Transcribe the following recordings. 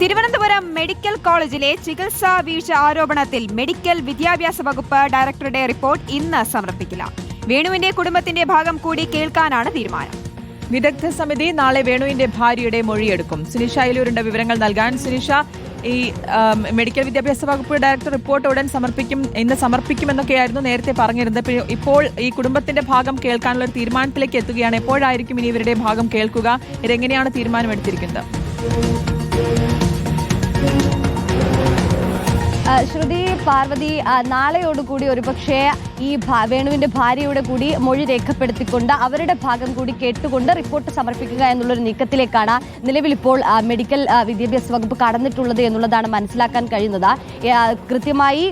Thiruvananthapuram medical കോളേജിലെ ചികിത്സാ വീഴ്ച ആരോപണത്തിൽ മെഡിക്കൽ വിദ്യാഭ്യാസ വകുപ്പ് ഡയറക്ടറുടെ റിപ്പോർട്ട് ഇന്ന് സമർപ്പിക്കില്ല. വേണുവിന്റെ കുടുംബത്തിന്റെ ഭാഗം കൂടി കേൾക്കാനാണ് തീരുമാനം. വിദഗ്ധ സമിതി നാളെ വേണുവിന്റെ ഭാര്യയുടെ മൊഴിയെടുക്കും. സുനിഷ അയലൂരിന്റെ വിവരങ്ങൾ നൽകാൻ സുനിഷ ഈ മെഡിക്കൽ വിദ്യാഭ്യാസ വകുപ്പ് ഡയറക്ടർ റിപ്പോർട്ട് ഉടൻ സമർപ്പിക്കും ഇന്ന് സമർപ്പിക്കുമെന്നൊക്കെയായിരുന്നു നേരത്തെ പറഞ്ഞിരുന്നത്. ഇപ്പോൾ ഈ കുടുംബത്തിന്റെ ഭാഗം കേൾക്കാനുള്ള തീരുമാനത്തിലേക്ക് എത്തുകയാണ്. എപ്പോഴായിരിക്കും ഇനി ഇവരുടെ ഭാഗം കേൾക്കുക? ഇതെങ്ങനെയാണ് തീരുമാനമെടുത്തിരിക്കുന്നത്? ശ്രുതി പാർവതി നാളെയോടുകൂടി ഒരുപക്ഷെ ഈ വേണുവിന്റെ ഭാര്യയുടെ കൂടി മൊഴി രേഖപ്പെടുത്തിക്കൊണ്ട് അവരുടെ ഭാഗം കൂടി കേട്ടുകൊണ്ട് റിപ്പോർട്ട് സമർപ്പിക്കുക എന്നുള്ളൊരു നീക്കത്തിലേക്കാണ് നിലവിൽ ഇപ്പോൾ മെഡിക്കൽ വിദ്യാഭ്യാസ വകുപ്പ് കടന്നിട്ടുള്ളത് എന്നുള്ളതാണ് മനസ്സിലാക്കാൻ കഴിയുന്നത്. കൃത്യമായി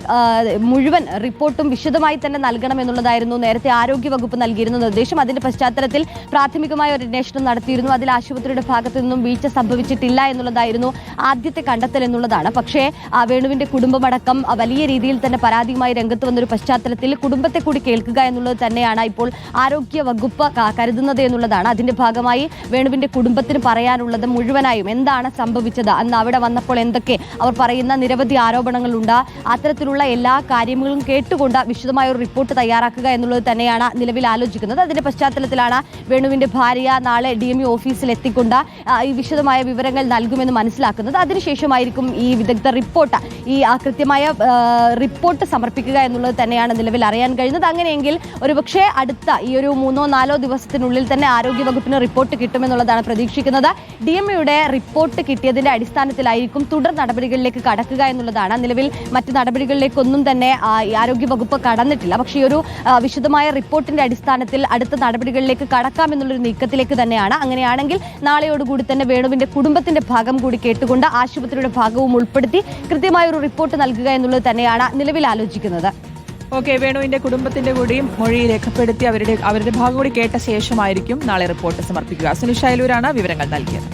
മുഴുവൻ റിപ്പോർട്ടും വിശദമായി തന്നെ നൽകണം എന്നുള്ളതായിരുന്നു നേരത്തെ ആരോഗ്യ വകുപ്പ് നൽകിയിരുന്ന നിർദ്ദേശം. അതിന്റെ പശ്ചാത്തലത്തിൽ പ്രാഥമികമായ ഒരു അന്വേഷണം നടത്തിയിരുന്നു. അതിൽ ആശുപത്രിയുടെ ഭാഗത്തു നിന്നും വീഴ്ച സംഭവിച്ചിട്ടില്ല എന്നുള്ളതായിരുന്നു ആദ്യത്തെ കണ്ടെത്തൽ എന്നുള്ളതാണ്. പക്ഷേ വേണുവിന്റെ കുടുംബമടക്കം വലിയ രീതിയിൽ തന്നെ പരാതിയുമായി രംഗത്ത് വന്നൊരു പശ്ചാത്തലത്തിൽ കുടുംബത്തെ കൂടി കേൾക്കുക എന്നുള്ളത് തന്നെയാണ് ഇപ്പോൾ ആരോഗ്യ വകുപ്പ് കരുതുന്നത് എന്നുള്ളതാണ്. അതിന്റെ ഭാഗമായി വേണുവിന്റെ കുടുംബത്തിന് പറയാനുള്ളത് മുഴുവനായും എന്താണ് സംഭവിച്ചത്? അന്ന് അവിടെ വന്നപ്പോൾ എന്തൊക്കെ അവർ പറയുന്ന നിരവധി ആരോപണങ്ങളുണ്ട്. അത്തരത്തിലുള്ള എല്ലാ കാര്യങ്ങളും കേട്ടുകൊണ്ട് വിശദമായ ഒരു റിപ്പോർട്ട് തയ്യാറാക്കുക എന്നുള്ളത് തന്നെയാണ് നിലവിൽ ആലോചിക്കുന്നത്. അതിന്റെ പശ്ചാത്തലത്തിലാണ് വേണുവിന്റെ ഭാര്യ നാളെ ഡി എം ഇ ഓഫീസിൽ എത്തിക്കൊണ്ട് ഈ വിശദമായ വിവരങ്ങൾ നൽകുമെന്ന് മനസ്സിലാക്കുന്നത്. അതിനുശേഷമായിരിക്കും ഈ വിദഗ്ധ റിപ്പോർട്ട് ഈ ആ, കൃത്യമായ റിപ്പോർട്ട് സമർപ്പിക്കുക എന്നുള്ളത് തന്നെയാണ് നിലവിൽ അറിയാൻ കഴിയുന്നത് അങ്ങനെയെങ്കിൽ ഒരുപക്ഷെ അടുത്ത ഈ ഒരു മൂന്നോ നാലോ ദിവസത്തിനുള്ളിൽ തന്നെ ആരോഗ്യ വകുപ്പിന് റിപ്പോർട്ട് കിട്ടുമെന്നുള്ളതാണ് പ്രതീക്ഷിക്കുന്നത്. ഡി എം റിപ്പോർട്ട് കിട്ടിയതിന്റെ അടിസ്ഥാനത്തിലായിരിക്കും തുടർ നടപടികളിലേക്ക് കടക്കുക എന്നുള്ളതാണ്. നിലവിൽ മറ്റ് നടപടികളിലേക്കൊന്നും തന്നെ ആരോഗ്യവകുപ്പ് ആരോഗ്യ വകുപ്പ് കടന്നിട്ടില്ല. പക്ഷേ ഈ ഒരു വിശദമായ റിപ്പോർട്ടിന്റെ അടിസ്ഥാനത്തിൽ അടുത്ത നടപടികളിലേക്ക് കടക്കാം എന്നുള്ളൊരു നീക്കത്തിലേക്ക് തന്നെയാണ്. അങ്ങനെയാണെങ്കിൽ നാളെയോടുകൂടി തന്നെ വേണുവിന്റെ കുടുംബത്തിന്റെ ഭാഗം കൂടി കേട്ടുകൊണ്ട് ആശുപത്രിയുടെ ഭാഗവും ഉൾപ്പെടുത്തി കൃത്യമായ ഒരു റിപ്പോർട്ട് നൽകുക എന്നുള്ളത് തന്നെയാണ് നിലവിൽ ആലോചിക്കുന്നത്. ഓക്കെ വേണുവിന്റെ കുടുംബത്തിന്റെ കൂടിയും മൊഴി രേഖപ്പെടുത്തി അവരുടെ അവരുടെ ഭാഗം കൂടി കേട്ട ശേഷമായിരിക്കും നാളെ റിപ്പോർട്ട് സമർപ്പിക്കുക. സുനിഷ് അയലൂരാണ് വിവരങ്ങൾ നൽകിയത്.